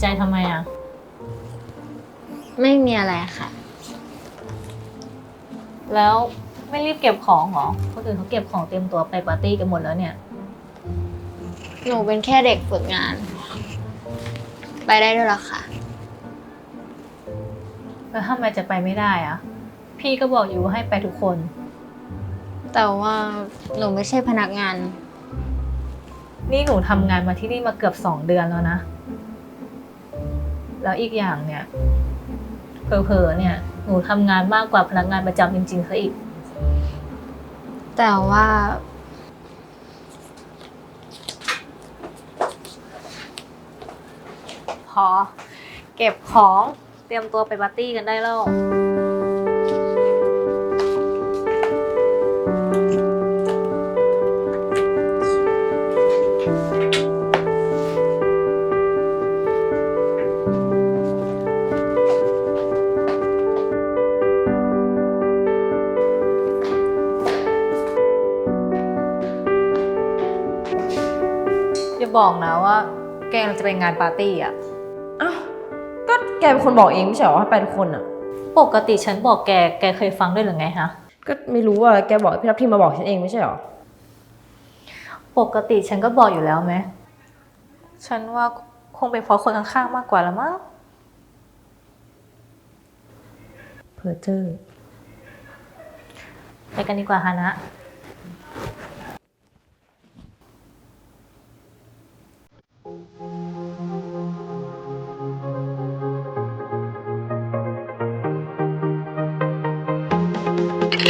ใจทำไมอะ ไม่มีอะไรค่ะ แล้วไม่รีบเก็บของเหรอคนอื่นเขาเก็บของเตรียมตัวไปปาร์ตี้กันหมดแล้วเนี่ย หนูเป็นแค่เด็กฝึกงาน ไปได้ด้วยเหรอค่ะ แล้วทำไมจะไปไม่ได้อะพี่ก็บอกอยู่ว่าให้ไปทุกคน แต่ว่าหนูไม่ใช่พนักงาน นี่หนูทำงานมาที่นี่มาเกือบสองเดือนแล้วนะ แล้วอีกอย่างเนี่ยเผลอๆเนี่ยหนูทำงานมากกว่าพนักงานประจำจริงๆซะอีก แต่ว่า พอ เก็บของเตรียมตัวไปปาร์ตี้กันได้แล้ว อย่าบอกนะว่า แกกำลังจะไปงานปาร์ตี้อะ อ้าว ก็แกเป็นคนบอกเองไม่ใช่เหรอให้ไปทุกคนอะปกติฉันบอกแก แกเคยฟังด้วยหรือไงฮะ ก็ไม่รู้อะแกบอกให้พี่ทับทิมมาบอกฉันเองไม่ใช่เหรอ ปกติฉันก็บอกอยู่แล้วไหม ฉันว่าคงเป็นเพราะคนข้างๆมากกว่าละมั้ง เพอเจอร์ ไปกันดีกว่าฮานะ อะ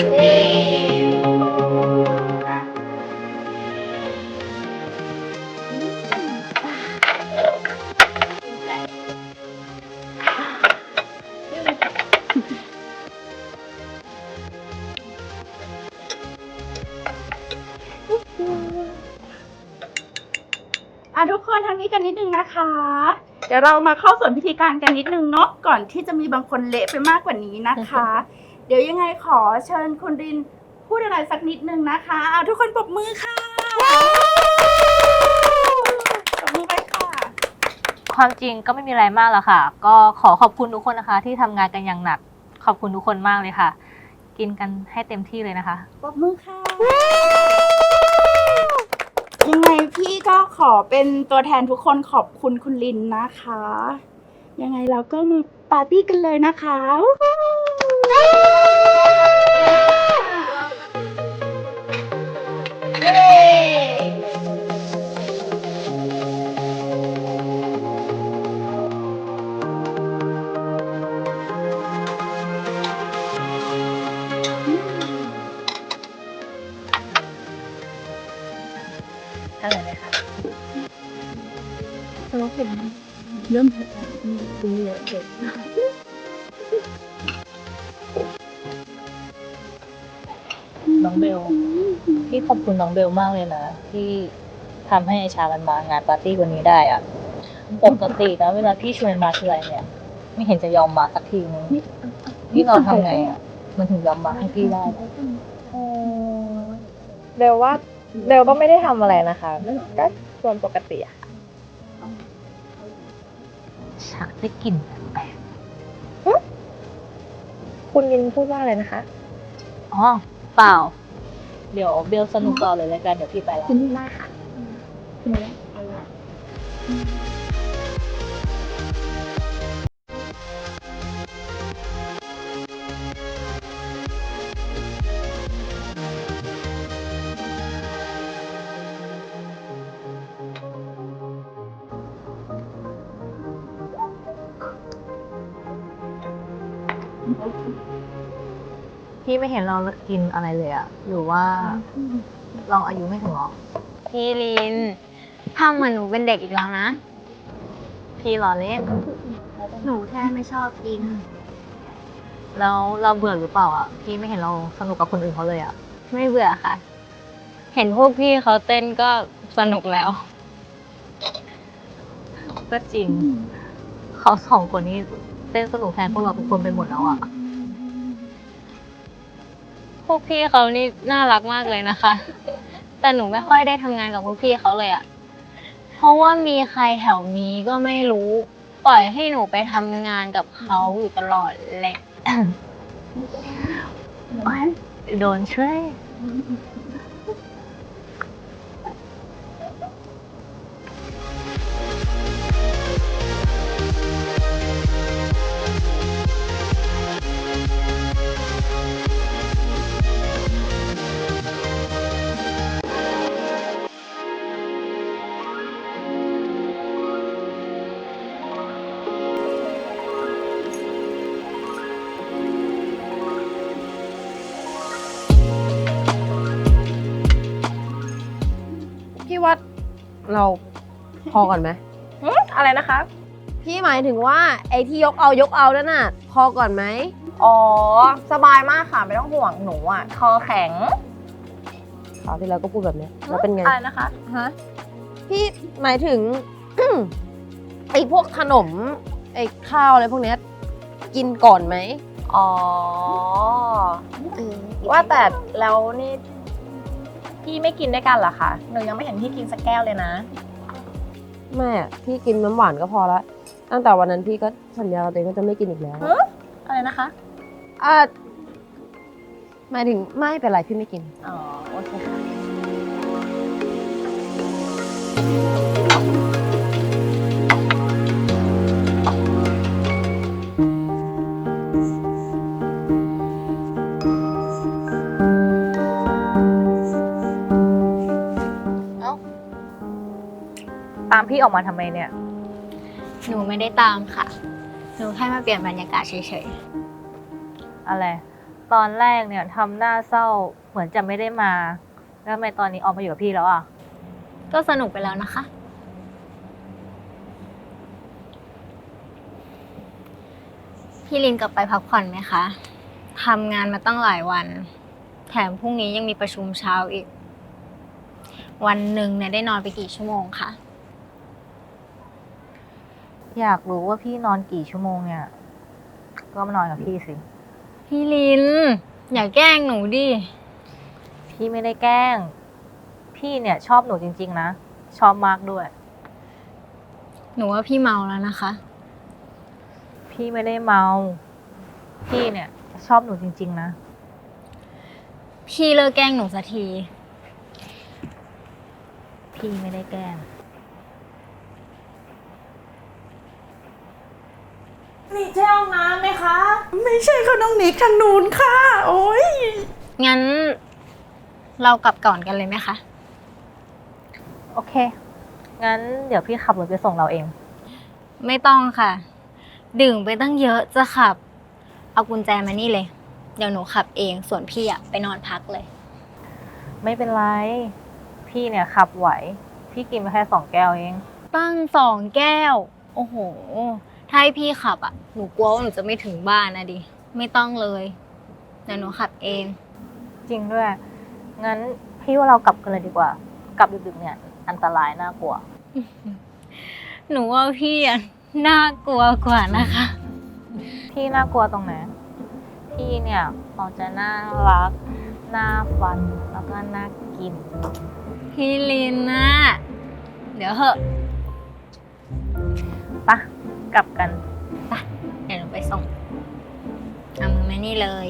ทุกคนทางนี้กันนิดนึงนะคะ เดี๋ยวเรามาเข้าส่วนพิธีการกันนิดนึงเนาะก่อนที่จะมีบางคนเละไปมากกว่านี้นะคะ เดี๋ยวยังไงขอเชิญคุณรินพูดอะไรสักนิดนึงนะคะอะทุกคนปรบมือค่ะปรบมือไปค่ะ ความจริงก็ไม่มีอะไรมากหรอกค่ะ ก็ขอขอบคุณทุกคนนะคะ ที่ทำงานกันอย่างหนัก ขอบคุณทุกคนมากเลยค่ะ กินกันให้เต็มที่เลยนะคะ ปรบมือค่ะ ยังไงพี่ก็ขอเป็นตัวแทนทุกคนขอบคุณคุณลินนะคะ ยังไงเราก็มาปาร์ตี้กันเลยนะคะ เริ่มดีเลยเด็ น้องเบลพี่ขอบคุณน้องเบลมากเลยนะที่ทำให้ไอชามันมางานปาร์ตี้วันนี้ได้อะปกตินะเวลาพี่ชวนมาทีไรเนี่ย ไม่เห็นจะยอมมาสักทีนึงพี่เราทำไงอะ มันถึงยอมมาให้พี่ได้เบลว่าเบลก็ไม่ได้ทำอะไรนะคะ ก็ส่วนปกติอะชักได้กลิ่นแปลกคุณยินพูดว่าอะไรนะคะ ๆอ๋อ เปล่า เดี๋ยวเบลสนุกต่อเลยแล้วกันเดี๋ยวพี่ไปแล้ว คุณได้ค่ะคุณได้ พี่ไม่เห็นเรากินอะไรเลยอะหรือว่าเราอายุไม่ถึงหรอพี่ลินทำเหมือนหนูเป็นเด็กอีกแล้วนะ พี่รอเล่นหนูแค่ไม่ชอบกิน แล้วเราเบื่อหรือเปล่าอะพี่ไม่เห็นเราสนุกกับคนอื่นเขาเลยอะไม่เบื่อค่ะ เห็นพวกพี่เขาเต้นก็สนุกแล้ว ก็จริง เขาสองคนนี้เต้นสนุกแทนพวกเราทุกคนไปหมดแล้วอะ พวกพี่เขานี่น่ารักมากเลยนะคะ แต่หนูไม่ค่อยได้ทำงานกับพวกพี่เขาเลยอะเพราะว่ามีใครแถวนี้ก็ไม่รู้ ปล่อยให้หนูไปทำงานกับเขาอยู่ตลอดแหละโดนช่วย เราพอก่อนไหมอะไรนะคะ พี่หมายถึงว่าไอ้ที่ยกเอายกเอานั่นน่ะ พอก่อนไหมอ๋อ สบายมากค่ะ ไม่ต้องห่วงหนูอะ คอแข็งคราวที่แล้วก็พูดแบบเนี้ยแล้วเป็นไงอะไรนะคะ ฮะพี่หมายถึง ไอ้พวกขนมไอ้ข้าวอะไรพวกเนี้ยกินก่อนไหมอ๋อ ว่าแต่แล้วนี่ พี่ไม่กินด้วยกันเหรอคะ หนูยังไม่เห็นพี่กินสักแก้วเลยนะ แม่อะพี่กินน้ำหวานก็พอละ ตั้งแต่วันนั้นพี่ก็สัญญากับตัวเองว่าจะไม่กินอีกแล้วอะไรนะคะ อ่าหมายถึงไม่เป็นไรพี่ไม่กิน อ๋อ โอเคค่ะ ออกมาทำไมเนี่ย หนูไม่ได้ตามค่ะ หนูแค่มาเปลี่ยนบรรยากาศเฉยอะไร ตอนแรกเนี่ยทำหน้าเศร้าเหมือนจะไม่ได้มา แล้วทำไมตอนนี้ออกมาอยู่กับพี่แล้วอะ ๆ ก็สนุกไปแล้วนะคะ พี่ลินกลับไปพักผ่อนไหมคะ ทำงานมาตั้งหลายวัน แถมพรุ่งนี้ยังมีประชุมเช้าอีก วันหนึ่งเนี่ยได้นอนไปกี่ชั่วโมงคะ อยากรู้ว่าพี่นอนกี่ชั่วโมงเนี่ย ก็มานอนกับพี่สิ พี่ลิน อย่าแกล้งหนูดิ พี่ไม่ได้แกล้ง พี่เนี่ยชอบหนูจริง ๆ นะ ชอบมากด้วย หนูว่าพี่เมาแล้วนะคะ พี่ไม่ได้เมา พี่เนี่ยชอบหนูจริง ๆ นะ พี่เลิกแกล้งหนูสักที พี่ไม่ได้แกล้ง นี่ใช่ห้องน้ำไหมคะ ไม่ใช่ค่ะน้องนิกทางนู้นค่ะ โอ้ยงั้น เรากลับก่อนกันเลยไหมคะ โอเค งั้นเดี๋ยวพี่ขับรถไปส่งเราเอง ไม่ต้องค่ะ ดื่มไปตั้งเยอะจะขับ เอากุญแจมานี่เลย เดี๋ยวหนูขับเอง ส่วนพี่อะไปนอนพักเลย ไม่เป็นไร พี่เนี่ยขับไหว พี่กินไปแค่สองแก้วเอง ตั้งสองแก้ว โอ้โห ถ้าให้พี่ขับอะหนูกลัวว่าหนูจะไม่ถึงบ้านนะดิ ไม่ต้องเลยเดี๋ยวหนูขับเอง จริงด้วย งั้นพี่ว่าเรากลับกันเลยดีกว่า กลับดึกๆเนี่ย อันตรายน่ากลัว หนูว่าพี่อะน่ากลัวกว่านะคะ พี่น่ากลัวตรงไหน พี่เนี่ยเขาจะน่ารัก น่าฟัน แล้วก็น่ากิน พี่ลินนะ เดี๋ยวเหอะ ปะ กลับกันไปเดี๋ยวหนูไปส่งเอามือมานี่เลย